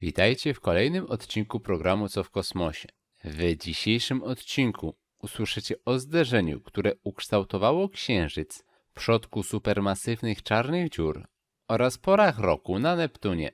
Witajcie w kolejnym odcinku programu Co w kosmosie. W dzisiejszym odcinku usłyszycie o zderzeniu, które ukształtowało Księżyc, przodku supermasywnych czarnych dziur oraz porach roku na Neptunie.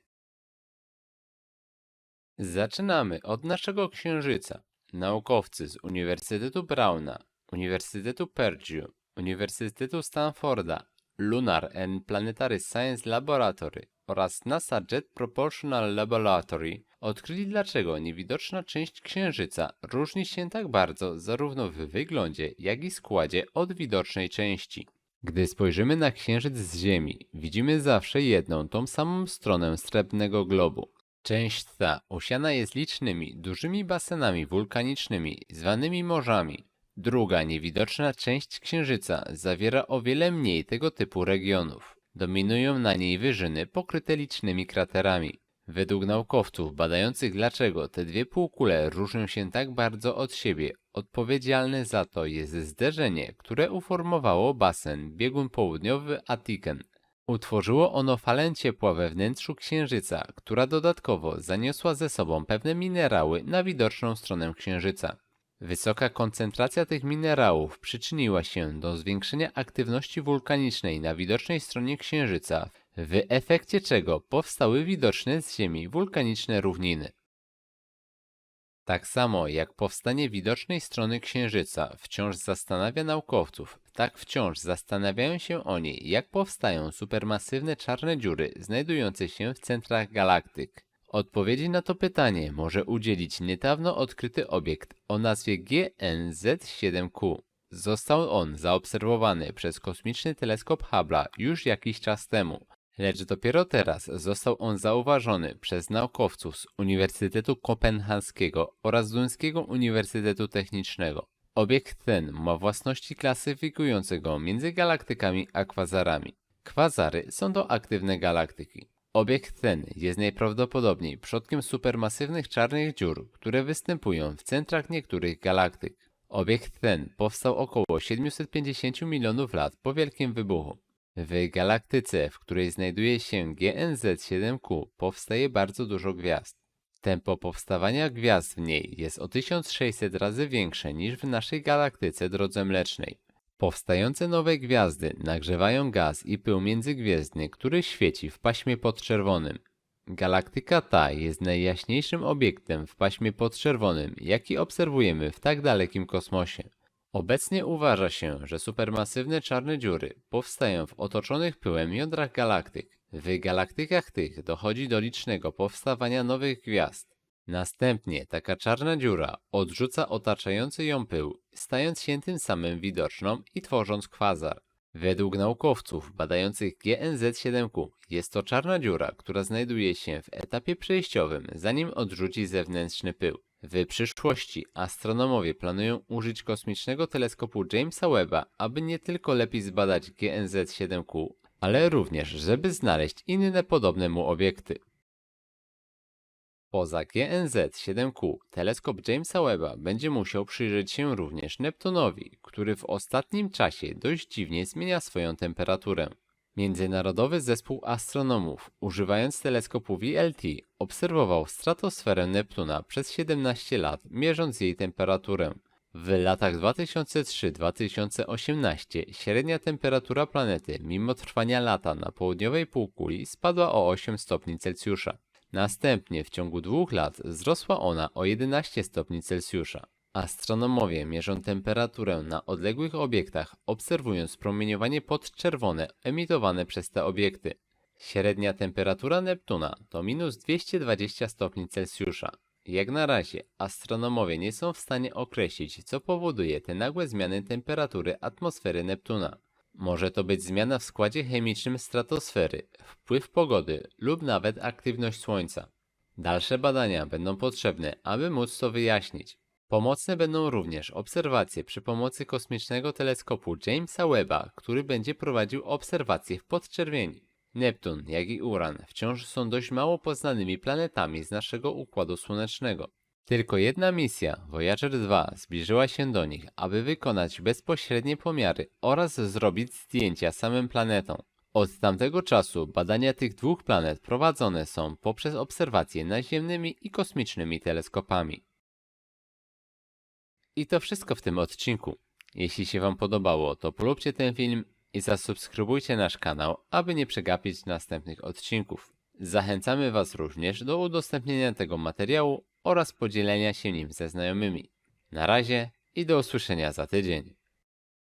Zaczynamy od naszego Księżyca. Naukowcy z Uniwersytetu Brauna, Uniwersytetu Purdue, Uniwersytetu Stanforda, Lunar and Planetary Science Laboratory oraz NASA Jet Propulsional Laboratory odkryli dlaczego niewidoczna część Księżyca różni się tak bardzo zarówno w wyglądzie, jak i składzie od widocznej części. Gdy spojrzymy na Księżyc z Ziemi, widzimy zawsze jedną, tą samą stronę srebrnego globu. Część ta osiana jest licznymi, dużymi basenami wulkanicznymi, zwanymi morzami. Druga, niewidoczna część Księżyca zawiera o wiele mniej tego typu regionów. Dominują na niej wyżyny pokryte licznymi kraterami. Według naukowców badających dlaczego te dwie półkule różnią się tak bardzo od siebie, odpowiedzialne za to jest zderzenie, które uformowało basen biegun południowy Atiken. Utworzyło ono falę ciepła we wnętrzu Księżyca, która dodatkowo zaniosła ze sobą pewne minerały na widoczną stronę Księżyca. Wysoka koncentracja tych minerałów przyczyniła się do zwiększenia aktywności wulkanicznej na widocznej stronie Księżyca, w efekcie czego powstały widoczne z Ziemi wulkaniczne równiny. Tak samo jak powstanie widocznej strony Księżyca wciąż zastanawia naukowców, tak wciąż zastanawiają się oni, jak powstają supermasywne czarne dziury znajdujące się w centrach galaktyk. Odpowiedzi na to pytanie może udzielić niedawno odkryty obiekt o nazwie GNZ7Q. Został on zaobserwowany przez kosmiczny teleskop Hubble'a już jakiś czas temu, lecz dopiero teraz został on zauważony przez naukowców z Uniwersytetu Kopenhaskiego oraz Duńskiego Uniwersytetu Technicznego. Obiekt ten ma własności klasyfikujące go między galaktykami a kwazarami. Kwazary są to aktywne galaktyki. Obiekt ten jest najprawdopodobniej przodkiem supermasywnych czarnych dziur, które występują w centrach niektórych galaktyk. Obiekt ten powstał około 750 milionów lat po Wielkim Wybuchu. W galaktyce, w której znajduje się GNZ-7Q, powstaje bardzo dużo gwiazd. Tempo powstawania gwiazd w niej jest o 1600 razy większe niż w naszej galaktyce Drodze Mlecznej. Powstające nowe gwiazdy nagrzewają gaz i pył międzygwiezdny, który świeci w paśmie podczerwonym. Galaktyka ta jest najjaśniejszym obiektem w paśmie podczerwonym, jaki obserwujemy w tak dalekim kosmosie. Obecnie uważa się, że supermasywne czarne dziury powstają w otoczonych pyłem jądrach galaktyk. W galaktykach tych dochodzi do licznego powstawania nowych gwiazd. Następnie taka czarna dziura odrzuca otaczający ją pył, stając się tym samym widoczną i tworząc kwazar. Według naukowców badających GNZ-7Q jest to czarna dziura, która znajduje się w etapie przejściowym, zanim odrzuci zewnętrzny pył. W przyszłości astronomowie planują użyć kosmicznego teleskopu Jamesa Webba, aby nie tylko lepiej zbadać GNZ-7Q, ale również, żeby znaleźć inne podobne mu obiekty. Poza GNZ-7Q, teleskop Jamesa Webba będzie musiał przyjrzeć się również Neptunowi, który w ostatnim czasie dość dziwnie zmienia swoją temperaturę. Międzynarodowy zespół astronomów, używając teleskopu VLT, obserwował stratosferę Neptuna przez 17 lat, mierząc jej temperaturę. W latach 2003-2018 średnia temperatura planety, mimo trwania lata na południowej półkuli, spadła o 8 stopni Celsjusza. Następnie w ciągu dwóch lat wzrosła ona o 11 stopni Celsjusza. Astronomowie mierzą temperaturę na odległych obiektach, obserwując promieniowanie podczerwone emitowane przez te obiekty. Średnia temperatura Neptuna to minus 220 stopni Celsjusza. Jak na razie astronomowie nie są w stanie określić, co powoduje te nagłe zmiany temperatury atmosfery Neptuna. Może to być zmiana w składzie chemicznym stratosfery, wpływ pogody lub nawet aktywność Słońca. Dalsze badania będą potrzebne, aby móc to wyjaśnić. Pomocne będą również obserwacje przy pomocy kosmicznego teleskopu Jamesa Webba, który będzie prowadził obserwacje w podczerwieni. Neptun, jak i Uran wciąż są dość mało poznanymi planetami z naszego Układu Słonecznego. Tylko jedna misja, Voyager 2, zbliżyła się do nich, aby wykonać bezpośrednie pomiary oraz zrobić zdjęcia samym planetom. Od tamtego czasu badania tych dwóch planet prowadzone są poprzez obserwacje naziemnymi i kosmicznymi teleskopami. I to wszystko w tym odcinku. Jeśli się Wam podobało, to polubcie ten film i zasubskrybujcie nasz kanał, aby nie przegapić następnych odcinków. Zachęcamy Was również do udostępnienia tego materiału oraz podzielenia się nim ze znajomymi. Na razie i do usłyszenia za tydzień.